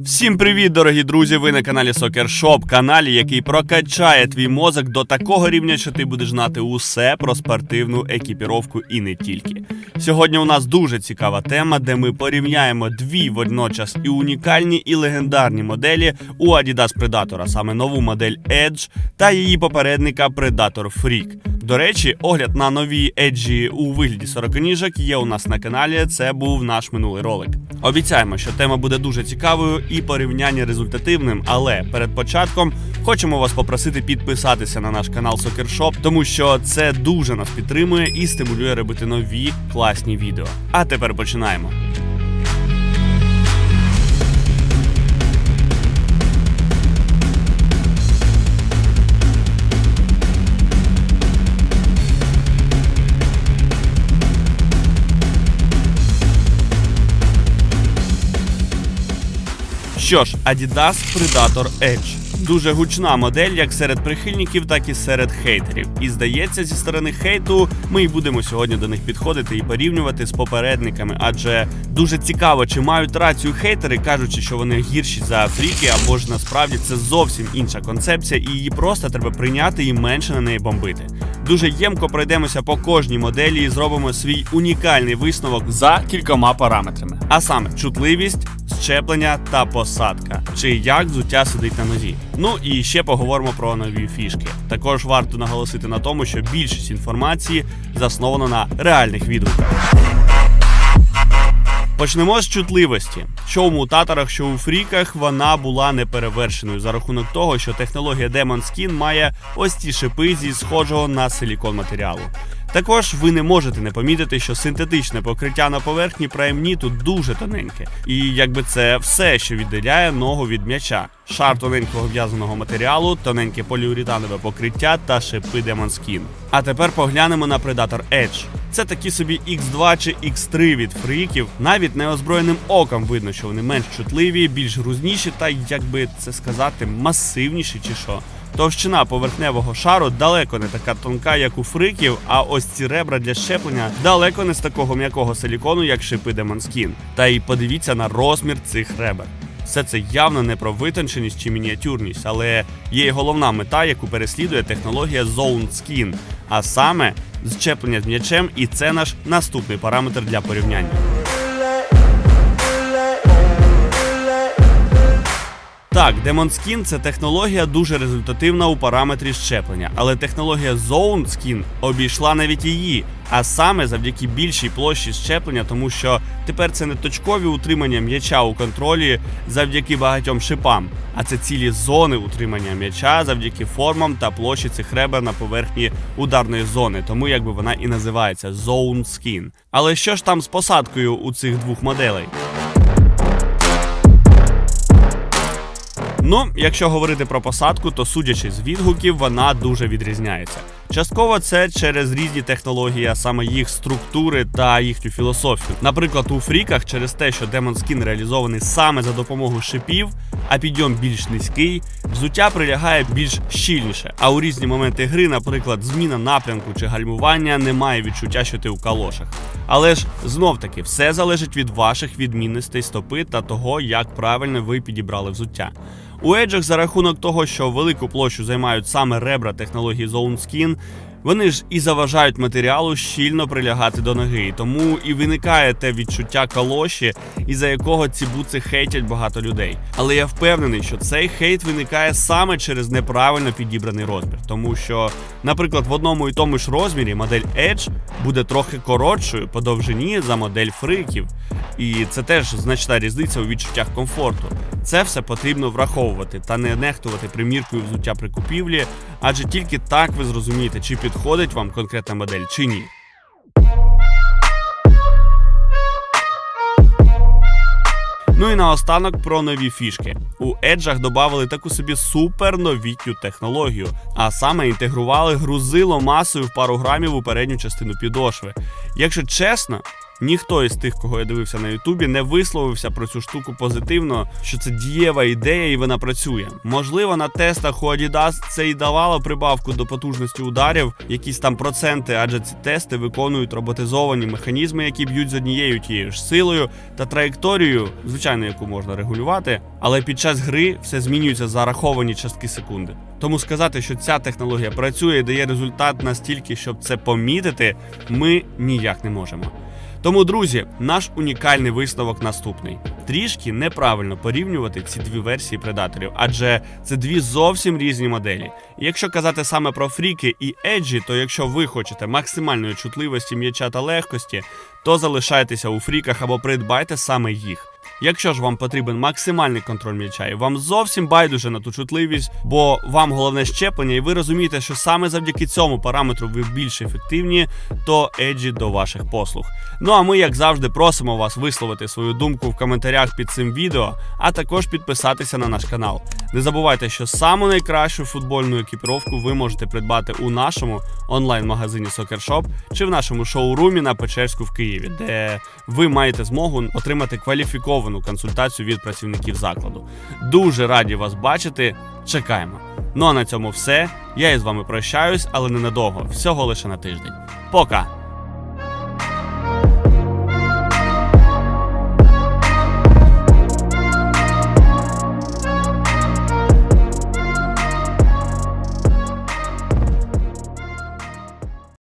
Всім привіт, дорогі друзі! Ви на каналі Soccer Shop, каналі, який прокачає твій мозок до такого рівня, що ти будеш знати усе про спортивну екіпіровку і не тільки. Сьогодні у нас дуже цікава тема, де ми порівняємо дві водночас і унікальні, і легендарні моделі у Adidas Predator, саме нову модель Edge та її попередника Predator Freak. До речі, огляд на нові Edge у вигляді 40 ніжок є у нас на каналі. Це був наш минулий ролик. Обіцяємо, що тема буде дуже цікавою і порівняння результативним. Але перед початком хочемо вас попросити підписатися на наш канал Shop, тому що це дуже нас підтримує і стимулює робити нові класні відео. А тепер починаємо. Що ж, Adidas Predator Edge. Дуже гучна модель як серед прихильників, так і серед хейтерів. І здається, зі сторони хейту ми й будемо сьогодні до них підходити і порівнювати з попередниками, адже дуже цікаво, чи мають рацію хейтери, кажучи, що вони гірші за фріки, або ж насправді це зовсім інша концепція, і її просто треба прийняти і менше на неї бомбити. Дуже ємко пройдемося по кожній моделі і зробимо свій унікальний висновок за кількома параметрами, а саме чутливість, щеплення та посадка, чи як взуття сидить на нозі. Ну і ще поговоримо про нові фішки. Також варто наголосити на тому, що більшість інформації заснована на реальних відгуках. Почнемо з чутливості. Що у мутаторах, що у фріках вона була неперевершеною за рахунок того, що технологія Demon Skin має ось ці шипи зі схожого на силікон матеріалу. Також ви не можете не помітити, що синтетичне покриття на поверхні праймні тут дуже тоненьке, і якби це все, що віддаляє ногу від м'яча. Шар тоненького в'язаного матеріалу, тоненьке поліуретанове покриття та шипи Demon Skin. А тепер поглянемо на Predator Edge. Це такі собі X2 чи X3 від фріків. Навіть неозброєним оком видно, що вони менш чутливі, більш грузніші та, як би це сказати, масивніші чи що. Товщина поверхневого шару далеко не така тонка, як у фриків, а ось ці ребра для щеплення далеко не з такого м'якого силікону, як шипи Skin. Та й подивіться на розмір цих ребер. Все це явно не про витонченість чи мініатюрність, але є й головна мета, яку переслідує технологія Zone Skin, а саме зчеплення з м'ячем, і це наш наступний параметр для порівняння. Так, Skin – це технологія дуже результативна у параметрі щеплення, але технологія Zone Skin обійшла навіть її, а саме завдяки більшій площі щеплення, тому що тепер це не точкові утримання м'яча у контролі завдяки багатьом шипам, а це цілі зони утримання м'яча завдяки формам та площі цих ребер на поверхні ударної зони, тому якби вона і називається Zone Skin. Але що ж там з посадкою у цих двох моделей? Ну, якщо говорити про посадку, то судячи з відгуків, вона дуже відрізняється. Частково це через різні технології, а саме їх структури та їхню філософію. Наприклад, у фріках через те, що Demon Skin реалізований саме за допомогою шипів, а підйом більш низький, взуття прилягає більш щільніше. А у різні моменти гри, наприклад, зміна напрямку чи гальмування, немає відчуття, що ти у калошах. Але ж знов таки все залежить від ваших відмінностей стопи та того, як правильно ви підібрали взуття. У еджах за рахунок того, що велику площу займають саме ребра технології Zone Skin, вони ж і заважають матеріалу щільно прилягати до ноги, і тому і виникає те відчуття калоші, із-за якого ці буци хейтять багато людей. Але я впевнений, що цей хейт виникає саме через неправильно підібраний розмір, тому що, наприклад, в одному і тому ж розмірі модель Edge буде трохи коротшою по довжині за модель фриків. І це теж значна різниця у відчуттях комфорту. Це все потрібно враховувати та не нехтувати приміркою взуття при купівлі, адже тільки так ви зрозумієте, чи підходить вам конкретна модель чи ні. Ну і наостанок про нові фішки. У еджах додали таку собі супер новітню технологію, а саме інтегрували грузило масою в пару грамів у передню частину підошви. Якщо чесно, ніхто із тих, кого я дивився на Ютубі, не висловився про цю штуку позитивно, що це дієва ідея і вона працює. Можливо, на тестах у Adidas це і давало прибавку до потужності ударів, якісь там проценти, адже ці тести виконують роботизовані механізми, які б'ють з однією тією ж силою та траєкторією, звичайно, яку можна регулювати, але під час гри все змінюється за раховані частки секунди. Тому сказати, що ця технологія працює і дає результат настільки, щоб це помітити, ми ніяк не можемо. Тому, друзі, наш унікальний висновок наступний: трішки неправильно порівнювати ці дві версії предаторів, адже це дві зовсім різні моделі. І якщо казати саме про фріки і еджі, то якщо ви хочете максимальної чутливості м'яча та легкості, то залишайтеся у фріках або придбайте саме їх. Якщо ж вам потрібен максимальний контроль м'яча, і вам зовсім байдуже на ту чутливість, бо вам головне щеплення, і ви розумієте, що саме завдяки цьому параметру ви більш ефективні, то Edgy до ваших послуг. Ну а ми, як завжди, просимо вас висловити свою думку в коментарях під цим відео, а також підписатися на наш канал. Не забувайте, що саму найкращу футбольну екіпіровку ви можете придбати у нашому онлайн-магазині Shop чи в нашому шоурумі на Печерську в Києві, де ви маєте змогу отримати кваліфіковану консультацію від працівників закладу. Дуже раді вас бачити. Чекаємо. Ну а на цьому все. Я із вами прощаюсь, але ненадовго. Всього лише на тиждень. Пока!